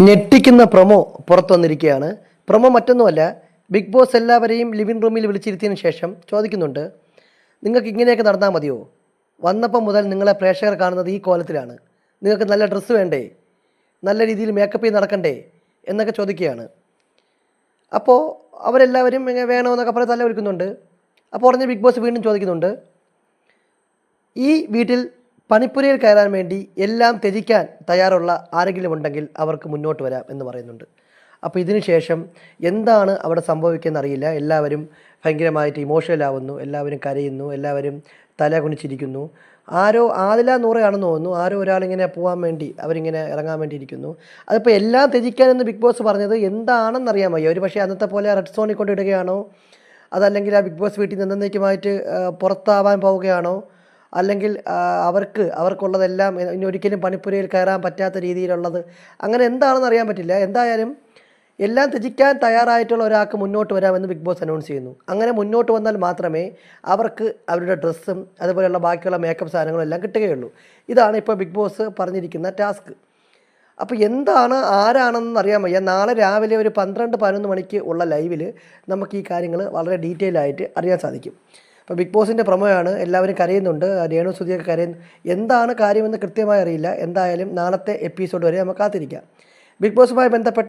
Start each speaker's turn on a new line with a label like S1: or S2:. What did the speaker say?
S1: ഞെട്ടിക്കുന്ന പ്രൊമോ പുറത്തു വന്നിരിക്കുകയാണ് പ്രൊമോ മറ്റൊന്നുമല്ല ബിഗ് ബോസ് എല്ലാവരെയും ലിവിംഗ് റൂമിൽ വിളിച്ചിരുത്തിയതിനു ശേഷം ചോദിക്കുന്നുണ്ട് നിങ്ങൾക്ക് ഇങ്ങനെയൊക്കെ നടന്നാൽ മതിയോ? വന്നപ്പം മുതൽ നിങ്ങളെ പ്രേക്ഷകർ കാണുന്നത് ഈ കോലത്തിലാണ്. നിങ്ങൾക്ക് നല്ല ഡ്രസ്സ് വേണ്ടേ? നല്ല രീതിയിൽ മേക്കപ്പ് ചെയ്ത് നടക്കണ്ടേ? എന്നൊക്കെ ചോദിക്കുകയാണ്. അപ്പോൾ അവരെല്ലാവരും വേണമെന്നൊക്കെ പറഞ്ഞ് തല വിളിക്കുന്നുണ്ട് അപ്പോൾ ഉടനെ ബിഗ് ബോസ് വീണ്ടും ചോദിക്കുന്നുണ്ട് ഈ വീട്ടിൽ പണിപ്പുരയിൽ കയറാൻ വേണ്ടി എല്ലാം ത്യജിക്കാൻ തയ്യാറുള്ള ആരെങ്കിലും ഉണ്ടെങ്കിൽ അവർക്ക് മുന്നോട്ട് വരാം എന്ന് പറയുന്നുണ്ട്. അപ്പോൾ ഇതിന് ശേഷം എന്താണ് അവിടെ സംഭവിക്കുന്നത് അറിയില്ല എല്ലാവരും ഭയങ്കരമായിട്ട് ഇമോഷണൽ ആവുന്നു. എല്ലാവരും കരയുന്നു. എല്ലാവരും തല കുണിച്ചിരിക്കുന്നു ആരോ ആദില നൂറയാണെന്ന് തോന്നുന്നു. ആരോ ഒരാളിങ്ങനെ പോകാൻ വേണ്ടി അവരിങ്ങനെ ഇറങ്ങാൻ വേണ്ടി ഇരിക്കുന്നു. അതിപ്പോൾ എല്ലാം ത്യജിക്കാനെന്ന് ബിഗ് ബോസ് പറഞ്ഞത് എന്താണെന്നറിയാൻ വയ്യ ഒരു പക്ഷേ അന്നത്തെ പോലെ റെഡ് സോണിൽ കൊണ്ടിടുകയാണോ അതല്ലെങ്കിൽ ആ ബിഗ് ബോസ് വീട്ടിൽ നിന്നേക്കുമായിട്ട് പുറത്താവാൻ പോവുകയാണോ? അല്ലെങ്കിൽ അവർക്ക് അവർക്കുള്ളതെല്ലാം ഇനി ഒരിക്കലും പണിപ്പുരയിൽ കയറാൻ പറ്റാത്ത രീതിയിലുള്ളത്. അങ്ങനെ എന്താണെന്ന് അറിയാൻ പറ്റില്ല. എന്തായാലും എല്ലാം ത്യജിക്കാൻ തയ്യാറായിട്ടുള്ള ഒരാൾക്ക് മുന്നോട്ട് വരാമെന്ന് ബിഗ് ബോസ് അനൗൺസ് ചെയ്യുന്നു. അങ്ങനെ മുന്നോട്ട് വന്നാൽ മാത്രമേ അവർക്ക് അവരുടെ ഡ്രസ്സും അതുപോലെയുള്ള ബാക്കിയുള്ള മേക്കപ്പ് സാധനങ്ങളും എല്ലാം കിട്ടുകയുള്ളൂ. ഇതാണ് ഇപ്പോൾ ബിഗ് ബോസ് പറഞ്ഞിരിക്കുന്ന ടാസ്ക് അപ്പോൾ എന്താണ് ആരാണെന്ന് അറിയാൻ വയ്യ. നാളെ രാവിലെ ഒരു പന്ത്രണ്ട് പതിനൊന്ന് മണിക്ക് ഉള്ള ലൈവിൽ നമുക്ക് ഈ കാര്യങ്ങൾ വളരെ ഡീറ്റെയിൽ ആയിട്ട് അറിയാൻ സാധിക്കും. അപ്പോൾ ബിഗ് ബോസിന്റെ പ്രമോയാണ് എല്ലാവരും കരയുന്നുണ്ട്. രേണു സുധിയൊക്കെ കരയുന്നു എന്താണ് കാര്യമെന്ന് കൃത്യമായി അറിയില്ല. എന്തായാലും നാളത്തെ എപ്പിസോഡ് വരെ നമുക്ക് കാത്തിരിക്കാം. ബിഗ് ബോസുമായി ബന്ധപ്പെട്ട